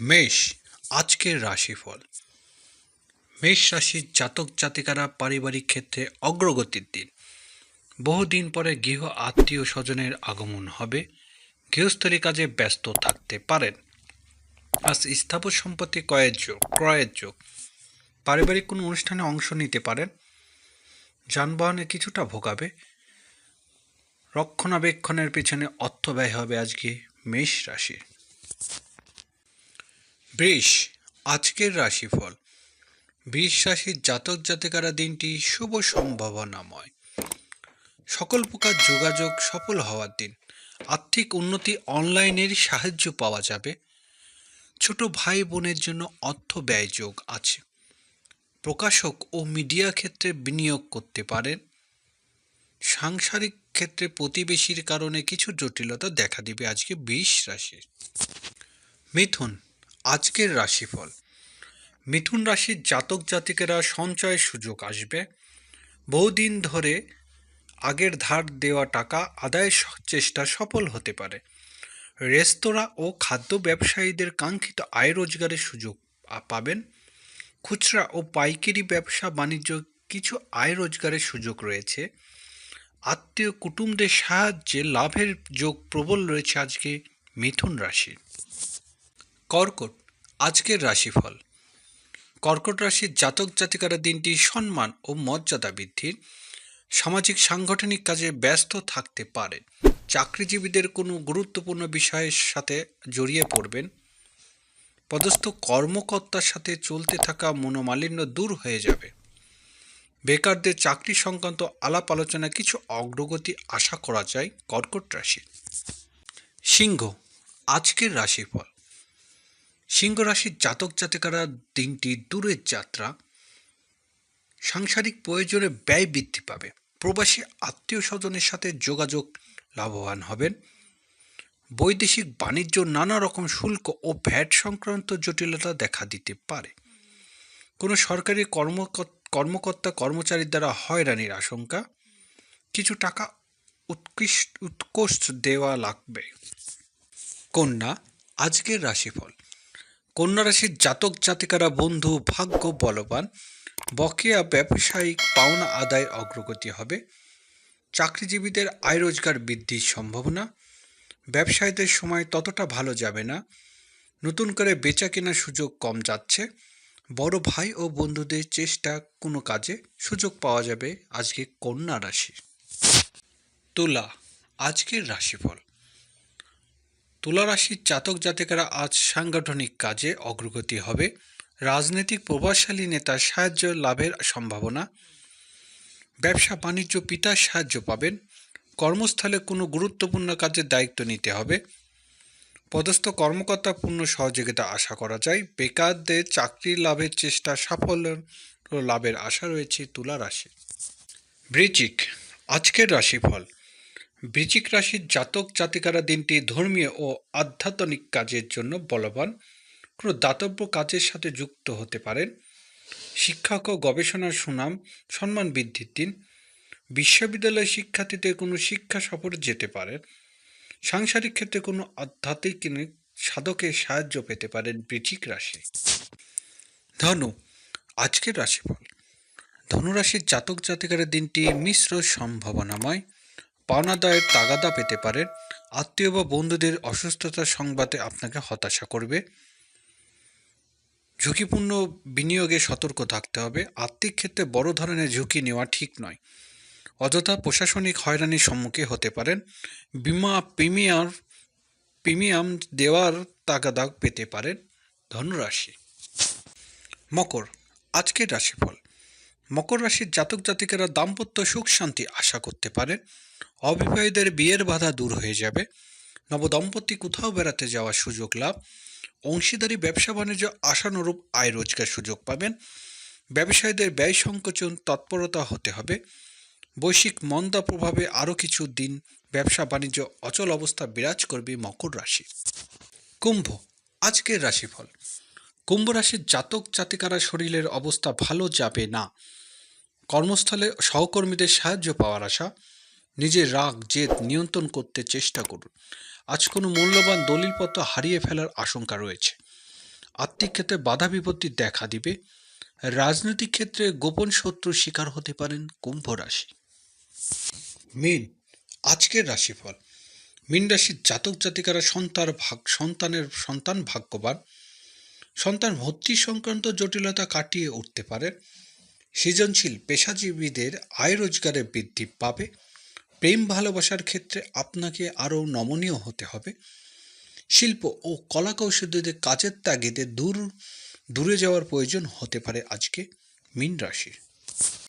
মেষ, আজকের রাশিফল। মেষ রাশির জাতক জাতিকারা পারিবারিক ক্ষেত্রে অগ্রগতির দিন। বহুদিন পরে গৃহ আত্মীয় স্বজনের আগমন হবে। গৃহস্থলী কাজে ব্যস্ত থাকতে পারেন। আজ স্থাবর সম্পত্তি ক্রয়ের যোগ ক্রয়ের যোগ। পারিবারিক কোনো অনুষ্ঠানে অংশ নিতে পারেন। যানবাহনে কিছুটা ভোগাবে। রক্ষণাবেক্ষণের পেছনে অর্থ ব্যয় হবে আজকে মেষ রাশির। বৃষ আজকের রাশিফল। বৃষ রাশির জাতক জাতিকারা দিনটি শুভ সম্ভাবনাময়। সকল প্রকার যোগাযোগ সফল হওয়ার দিন। আর্থিক উন্নতি অনলাইনের সাহায্য পাওয়া যাবে। ছোট ভাই বোনের জন্য অর্থ ব্যয় যোগ আছে। প্রকাশক ও মিডিয়া ক্ষেত্রে বিনিয়োগ করতে পারেন। সাংসারিক ক্ষেত্রে প্রতিবেশীর কারণে কিছু জটিলতা দেখা দিবে আজকে বিষ রাশির। মিথুন আজকের রাশিফল। মিথুন রাশির জাতক জাতিকেরা সঞ্চয়ের সুযোগ আসবে। বহুদিন ধরে আগের ধার দেওয়া টাকা আদায়ের চেষ্টা সফল হতে পারে। রেস্তোরাঁ ও খাদ্য ব্যবসায়ীদের কাঙ্ক্ষিত আয় রোজগারের সুযোগ পাবেন। খুচরা ও পাইকারি ব্যবসা বাণিজ্য কিছু আয় রোজগারের সুযোগ রয়েছে। আত্মীয় কুটুমদের সাহায্যে লাভের যোগ প্রবল রয়েছে আজকে মিথুন রাশির। কর্কট, আজকের রাশিফল। কর্কট রাশির জাতক জাতিকারা দিনটি সম্মান ও মর্যাদা বৃদ্ধির, সামাজিক সাংগঠনিক কাজে ব্যস্ত থাকতে পারে। চাকরিজীবীদের কোনো গুরুত্বপূর্ণ বিষয়ের সাথে জড়িয়ে পড়বেন। পদস্থ কর্মকর্তার সাথে চলতে থাকা মনোমালিন্য দূর হয়ে যাবে। বেকারদের চাকরি সংক্রান্ত আলাপ আলোচনা কিছু অগ্রগতি আশা করা যায় কর্কট রাশির। সিংহ, আজকের রাশিফল। সিংহ রাশির জাতক জাতিকারা দিনটি দূরের যাত্রা, সাংসারিক প্রয়োজনে ব্যয় বৃদ্ধি পাবে, প্রবাসী আত্মীয় স্বজনের সাথে যোগাযোগ লাভবান হবেন, বৈদেশিক বাণিজ্য নানা রকম শুল্ক ও ভ্যাট সংক্রান্ত জটিলতা দেখা দিতে পারে। কোনো সরকারি কর্মকর্তা কর্মচারীর দ্বারা হয়রানির আশঙ্কা, কিছু টাকা উৎকৃষ্ট উৎকোষ দেওয়া লাগবে। কন্যা, আজকের রাশিফল। কন্যা রাশির জাতক জাতিকারা বন্ধু, ভাগ্য বলবান। বকেয়া ব্যবসায়িক পাওনা আদায় অগ্রগতি হবে। চাকরিজীবীদের আয় রোজগার বৃদ্ধির সম্ভাবনা। ব্যবসায়ীদের সময় ততটা ভালো যাবে না। নতুন করে বেচা কেনার সুযোগ কম যাচ্ছে। বড় ভাই ও বন্ধুদের চেষ্টা কোনো কাজে সুযোগ পাওয়া যাবে আজকে কন্যা রাশি তুলা, আজকের রাশিফল। তুলা রাশির জাতক জাতিকারা আজ সাংগঠনিক কাজে অগ্রগতি হবে। রাজনৈতিক প্রভাবশালী নেতার সাহায্য লাভের সম্ভাবনা। ব্যবসা বাণিজ্য পিতার সাহায্য পাবেন। কর্মস্থলে কোনো গুরুত্বপূর্ণ কাজের দায়িত্ব নিতে হবে। পদস্থ কর্মকর্তা পূর্ণ সহযোগিতা আশা করা যায়। বেকারদের চাকরি লাভের চেষ্টা সাফল্য লাভের আশা রয়েছে তুলা রাশি বৃচিক আজকের রাশিফল। বৃচিক রাশির জাতক জাতিকারা দিনটি ধর্মীয় ও আধ্যাত্মিক কাজের জন্য বলবান। কোনো দাতব্য কাজের সাথে যুক্ত হতে পারেন। শিক্ষক ও গবেষণার সুনাম, সম্মান বৃদ্ধির দিন। বিশ্ববিদ্যালয় শিক্ষার্থীদের কোনো শিক্ষা সফরে যেতে পারেন। সাংসারিক ক্ষেত্রে কোনো আধ্যাত্মিক সাধকের সাহায্য পেতে পারেন বৃচিক রাশি। ধনু, আজকের রাশিফল। ধনুরাশির জাতক জাতিকারের দিনটি মিশ্র সম্ভাবনাময়। পাওনাদায়ের তাগাদা পেতে পারেন। আত্মীয় বা বন্ধুদের অসুস্থতার সংবাদে আপনাকে হতাশা করবে। ঝুঁকিপূর্ণ বিনিয়োগে সতর্ক থাকতে হবে। আর্থিক ক্ষেত্রে বড় ধরনের ঝুঁকি নেওয়া ঠিক নয়। অযথা প্রশাসনিক হয়রানির সম্মুখীন হতে পারেন। বিমা প্রিমিয়ার প্রিমিয়াম দেওয়ার তাগাদা পেতে পারেন। ধনুরাশি। মকর। আজকের রাশিফল। মকর রাশির জাতক জাতিকেরা দাম্পত্য সুখ, শান্তি আশা করতে পারেন। অবিবাহিতদের বিয়ের বাধা দূর হয়ে যাবে। নবদম্পতি কোথাও বেড়াতে যাওয়ার সুযোগ লাভ। অংশীদারি, ব্যবসা, বাণিজ্য আশানুরূপ আয় রোজগার সুযোগ পাবেন। ব্যবসায়ীদের ব্যয় সংকোচন তৎপরতা হতে হবে। বৈশ্বিক মন্দা প্রভাবে আরও কিছু দিন ব্যবসা, বাণিজ্য অচল অবস্থা বিরাজ করবে মকর রাশি। কুম্ভ, আজকের রাশিফল। কুম্ভ রাশির জাতক জাতিকারা শরীরের অবস্থা ভালো যাবে না। কর্মস্থলে সহকর্মীদের সাহায্য পাওয়ার আশা, নিজের রাগ, জেদ নিয়ন্ত্রণ করতে চেষ্টা করুন। আজ কোনো মূল্যবান দলিলপত্র হারিয়ে ফেলার আশঙ্কা রয়েছে। আর্থিক ক্ষেত্রে বাধা বিপত্তি দেখা দিবে। রাজনৈতিক ক্ষেত্রে গোপন শত্রুর শিকার হতে পারেন কুম্ভ রাশি। মিন, আজকের রাশিফল। মিন রাশির জাতক জাতিকারা সন্তান ভাগ, সন্তানের, সন্তান ভাগ্যবান। সন্তান ভর্তি সংক্রান্ত জটিলতা কাটিয়ে উঠতে পারে। সৃজনশীল পেশাজীবীদের আয় রোজগারে বৃদ্ধি পাবে। প্রেম ভালোবাসার ক্ষেত্রে আপনাকে আরও নমনীয় হতে হবে। শিল্প ও কলা কৌশলীদের কাজের তাগিদে দূর, দূরে যাওয়ার প্রয়োজন হতে পারে আজকে মীন রাশির।